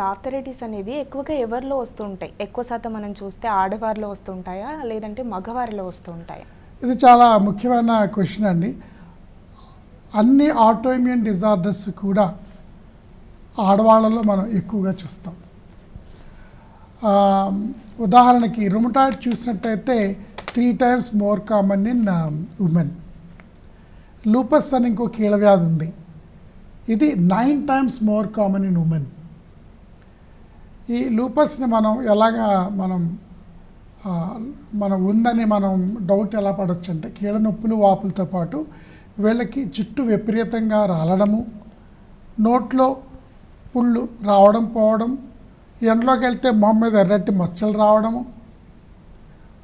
Arthritis అనేవి ఎక్కువగా ఎవరిలో వస్తుంటాయి? ఎక్కువ శాతం మనం చూస్తే ఆడవారిలో వస్తుంటాయా? లేదంటే మగవారిలో వస్తుంటాయా? ఇది చాలా ముఖ్యమైన క్వశ్చన్ అండి. అన్ని ఆటోఇమ్యూన్ డిజార్డర్స్ కూడా ఆడవాళ్ళలో మనం ఎక్కువగా చూస్తాం. ఉదాహరణకి రుమటాయిడ్ చూసినట్టయితే three times more common in women lupus అని ఇంకో కీళ్ళవ్యాధి ఉంది. ఇది nine times more common in women ఈ లూపస్ని మనం ఎలాగా మనం మనం ఉందని మనం డౌట్ ఎలా పడవచ్చు అంటే కీళ్ళ నొప్పులు వాపులతో పాటు వీళ్ళకి జుట్టు విపరీతంగా రాలడము నోట్లో పుళ్ళు రావడం పోవడం ఎండలోకి వెళ్తే మొహం మీద ఎర్రటి మచ్చలు రావడము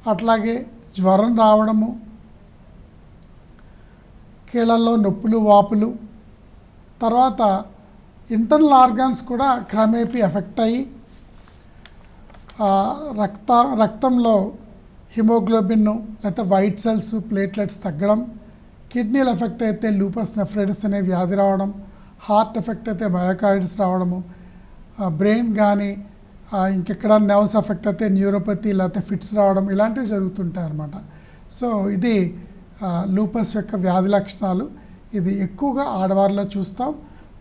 అట్లాగే జ్వరం రావడము కీళ్ళల్లో నొప్పులు వాపులు తర్వాత ఇంటర్నల్ ఆర్గాన్స్ కూడా క్రమేపీ ఎఫెక్ట్ అయ్యి రక్త రక్తంలో హిమోగ్లోబిన్ను లేకపోతే వైట్ సెల్స్ ప్లేట్లెట్స్ తగ్గడం కిడ్నీలు ఎఫెక్ట్ అయితే లూపస్ నెఫ్రైటిస్ అనే వ్యాధి రావడం హార్ట్ ఎఫెక్ట్ అయితే మయోకార్డిస్ రావడము బ్రెయిన్ కానీ ఇంకెక్కడ నర్వ్స్ ఎఫెక్ట్ అయితే న్యూరోపతి లేకపోతే ఫిట్స్ రావడం ఇలాంటివి జరుగుతుంటాయి అన్నమాట. సో ఇది లూపస్ యొక్క వ్యాధి లక్షణాలు. ఇది ఎక్కువగా ఆడవారిలో చూస్తాం.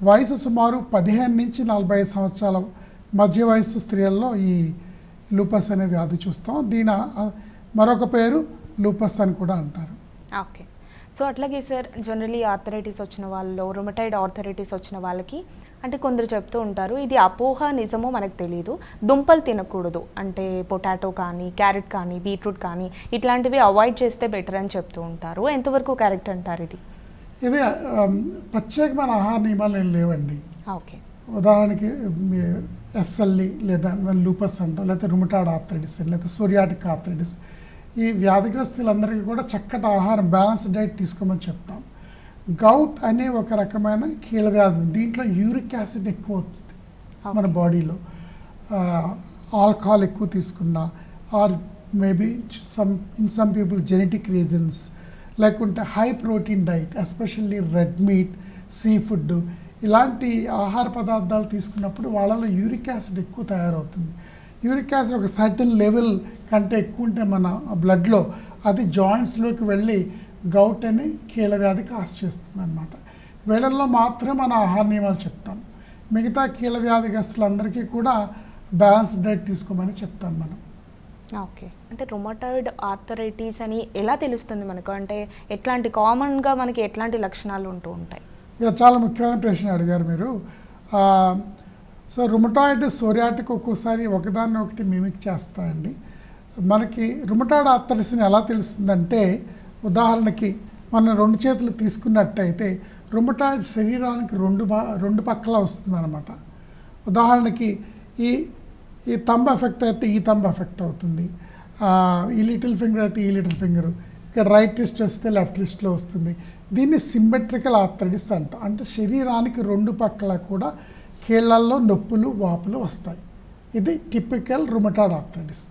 వయసు సుమారు పదిహేను నుంచి నలభై ఐదు సంవత్సరాల మధ్య వయసు స్త్రీలలో ఈ లూపస్ అనే వ్యాధి చూస్తాం. దీని మరొక పేరు లూపస్ అని కూడా అంటారు. ఓకే. సో అట్లాగే సార్ జనరలీ ఆర్థరైటిస్ వచ్చిన వాళ్ళలో రొమటైడ్ ఆర్థరైటిస్ వచ్చిన వాళ్ళకి అంటే కొందరు చెప్తూ ఉంటారు ఇది అపోహ నిజమో మనకు తెలియదు దుంపలు తినకూడదు. అంటే పొటాటో కానీ క్యారెట్ కానీ బీట్రూట్ కానీ ఇట్లాంటివి అవాయిడ్ చేస్తే బెటర్ అని చెప్తూ ఉంటారు. ఎంతవరకు కరెక్ట్ అంటారు ఇది? ఇది ప్రత్యేకమైన ఆహార నియమాలు ఏం లేవండి. ఓకే. ఉదాహరణకి ఎస్ఎల్ఈ లేదా లూపస్ అంటాం లేకపోతే రుమటాడ్ ఆర్థరైటిస్ లేదా సోరియాటిక్ ఆర్థరైటిస్ ఈ వ్యాధిగ్రస్తులందరికీ కూడా చక్కటి ఆహారం బ్యాలెన్స్ డైట్ తీసుకోమని చెప్తాం. గౌట్ అనే ఒక రకమైన కీళ్ళ వ్యాధి దీంట్లో యూరిక్ యాసిడ్ ఎక్కువ అవుతుంది మన బాడీలో. ఆల్కహాల్ ఎక్కువ తీసుకున్నా or maybe some in some people genetic reasons లేకుంటే high protein diet especially red meat seafood ఇలాంటి ఆహార పదార్థాలు తీసుకున్నప్పుడు వాళ్ళలో యూరిక్ యాసిడ్ ఎక్కువ తయారవుతుంది. యూరిక్ యాసిడ్ ఒక సర్టన్ లెవెల్ కంటే ఎక్కువ ఉంటే మన బ్లడ్లో అది జాయింట్స్లోకి వెళ్ళి గౌట్ అని కీళ్ళ వ్యాధి కాస్ చేస్తుంది అనమాట వీళ్ళల్లో మాత్రమే మన ఆహార నియమాలు చెప్తాం. మిగతా కీళ్ళ వ్యాధిగ్రస్తులందరికీ కూడా బ్యాలెన్స్ డైట్ తీసుకోమని చెప్తాం మనం. ఓకే. అంటే రొమటాయిడ్ ఆర్థరైటిస్ అని ఎలా తెలుస్తుంది మనకు? అంటే ఎట్లాంటి కామన్గా మనకి ఎట్లాంటి లక్షణాలు ఉంటూ ఉంటాయి? ఇక చాలా ముఖ్యమైన ప్రశ్న అడిగారు మీరు. సో రుమటాయిడ్ సోరియాటిక్ ఒక్కోసారి ఒకదాన్ని ఒకటి మిమిక్ చేస్తాయండి మనకి రుమటాయిడ్ ఆర్థరిస్ని ఎలా తెలుస్తుందంటే ఉదాహరణకి మనం రెండు చేతులు తీసుకున్నట్టయితే రుమటాయిడ్ శరీరానికి రెండు రెండు పక్కల వస్తుందన్నమాట. ఉదాహరణకి ఈ ఈ తంబ ఎఫెక్ట్ అయితే ఈ తంబ ఎఫెక్ట్ అవుతుంది. ఈ లిటిల్ ఫింగర్ అయితే ఈ లిటిల్ ఫింగర్ ఇక్కడ రైట్ లిస్ట్ వస్తే లెఫ్ట్ లిస్ట్లో వస్తుంది. దీన్ని సిమ్మెట్రికల్ ఆర్థరైటిస్ అంట. అంటే శరీరానికి రెండు పక్కల కూడా కీళ్ళల్లో నొప్పులు వాపులు వస్తాయి. ఇది టిపికల్ రుమటాడ్ ఆర్థరైటిస్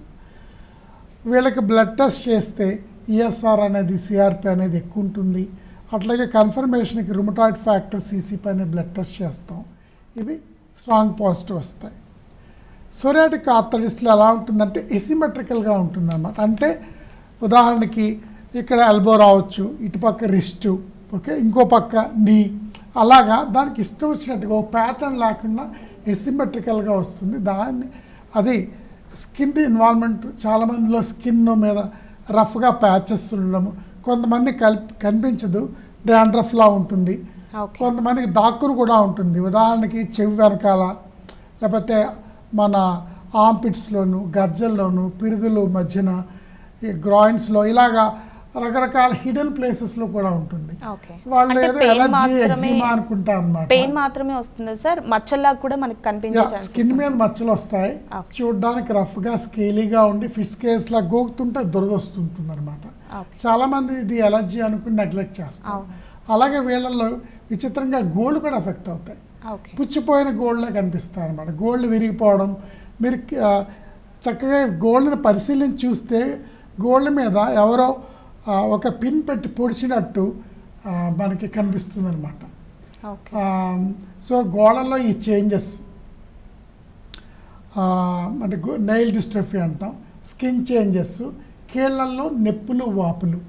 వీళ్ళకి బ్లడ్ టెస్ట్ చేస్తే ఈఎస్ఆర్ అనేది సిఆర్పి అనేది ఎక్కువ ఉంటుంది. అట్లాగే కన్ఫర్మేషన్కి రుమటాయిడ్ ఫ్యాక్టర్ సీసీపీ అనే బ్లడ్ టెస్ట్ చేస్తాం. ఇవి స్ట్రాంగ్ పాజిటివ్ వస్తాయి. సోరియాటిక్ ఆర్థరైటిస్లో ఎలా ఉంటుందంటే ఎసిమెట్రికల్గా ఉంటుందన్నమాట. అంటే ఉదాహరణకి ఇక్కడ ఎల్బో రావచ్చు ఇటుపక్క రిస్టు ఓకే? ఇంకో పక్క నీ అలాగా దానికి ఇష్టం వచ్చినట్టుగా ప్యాటర్న్ లేకుండా ఎసిమెట్రికల్గా వస్తుంది. దాన్ని అది స్కిన్ ఇన్వాల్వ్మెంట్ చాలామందిలో స్కిన్ మీద రఫ్గా ప్యాచెస్ ఉండడము. కొంతమంది కల్ కనిపించదు డాండ్రఫ్లా ఉంటుంది. కొంతమందికి దాక్కును కూడా ఉంటుంది. ఉదాహరణకి చెవి వెనకాల లేకపోతే మన ఆంపిట్స్లోను గజ్జల్లోను పిరుదులు మధ్యన ఈ గ్రాయిన్స్లో ఇలాగా రకరకాల హిడెన్ ప్లేసెస్లో కూడా ఉంటుంది. వాళ్ళు ఏదో ఎలర్జీ ఎగ్జిమా అనుకుంటారు అనమాట పెయిన్ మాత్రమే వస్తుందా సార్. మచ్చల్లాగా కూడా మనకి కనిపించే స్కిన్ మీద. మచ్చలు వస్తాయి. చూడడానికి రఫ్గా స్కేలీగా ఉండి ఫిష్ కేస్లా గోకుతుంటే దురద వస్తుంటుంది అనమాట Okay. చాలామంది ఇది ఎలర్జీ అనుకుని నెగ్లెక్ట్ చేస్తారు. అలాగే వీళ్ళల్లో విచిత్రంగా గోల్డ్ కూడా ఎఫెక్ట్ అవుతాయి. పుచ్చిపోయిన గోల్డ్లా కనిపిస్తాయి అనమాట గోల్డ్ విరిగిపోవడం మీరు చక్కగా గోల్డ్ని పరిశీలించి చూస్తే గోల్డ్ మీద ఎవరో ఒక పిన్ పెట్టి పొడిచినట్టు మనకి కనిపిస్తుంది అనమాట సో గోడల్లో ఈ చేంజెస్ అంటే నెయిల్ డిస్ట్రఫీ అంటాం స్కిన్ చేంజెస్ కీళ్ళల్లో నొప్పులు వాపులు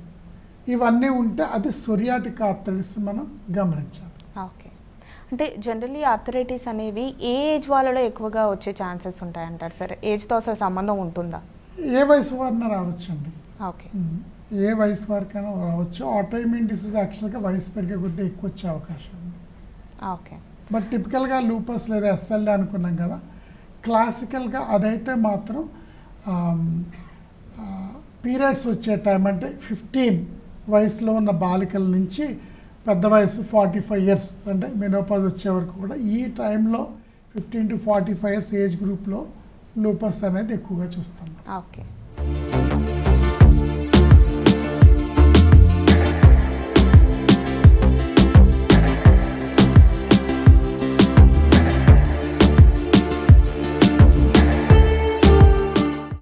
ఇవన్నీ ఉంటే అది సొరియాటిక్ ఆర్థరైటిస్ మనం గమనించాలి. ఓకే. అంటే జనరల్లీ ఆర్థరైటిస్ అనేవి ఏ ఏజ్ వాళ్ళలో ఎక్కువగా వచ్చే ఛాన్సెస్ ఉంటాయంటారు సార్? ఏజ్తో అసలు సంబంధం ఉంటుందా? ఏ వయసు వారిన రావచ్చండి? ఏ వయసు వారికైనా రావచ్చు. ఆటోఇమ్యూన్ డిసీజ్ యాక్చువల్గా వయసు పెరిగే కొద్దీ ఎక్కువ వచ్చే అవకాశం ఉంది. ఓకే. బట్ టిపికల్గా లూపస్ లేదా ఎస్ఎల్ఏ అనుకున్నాం కదా క్లాసికల్గా అదైతే మాత్రం పీరియడ్స్ వచ్చే టైం అంటే ఫిఫ్టీన్ వయసులో ఉన్న బాలికల నుంచి పెద్ద వయసు ఫార్టీ ఫైవ్ ఇయర్స్ అంటే మెనోపాజ్ వచ్చే వరకు కూడా ఈ టైంలో fifteen to forty five years age గ్రూప్లో లూపస్ అనేది ఎక్కువగా చూస్తాం ఓకే.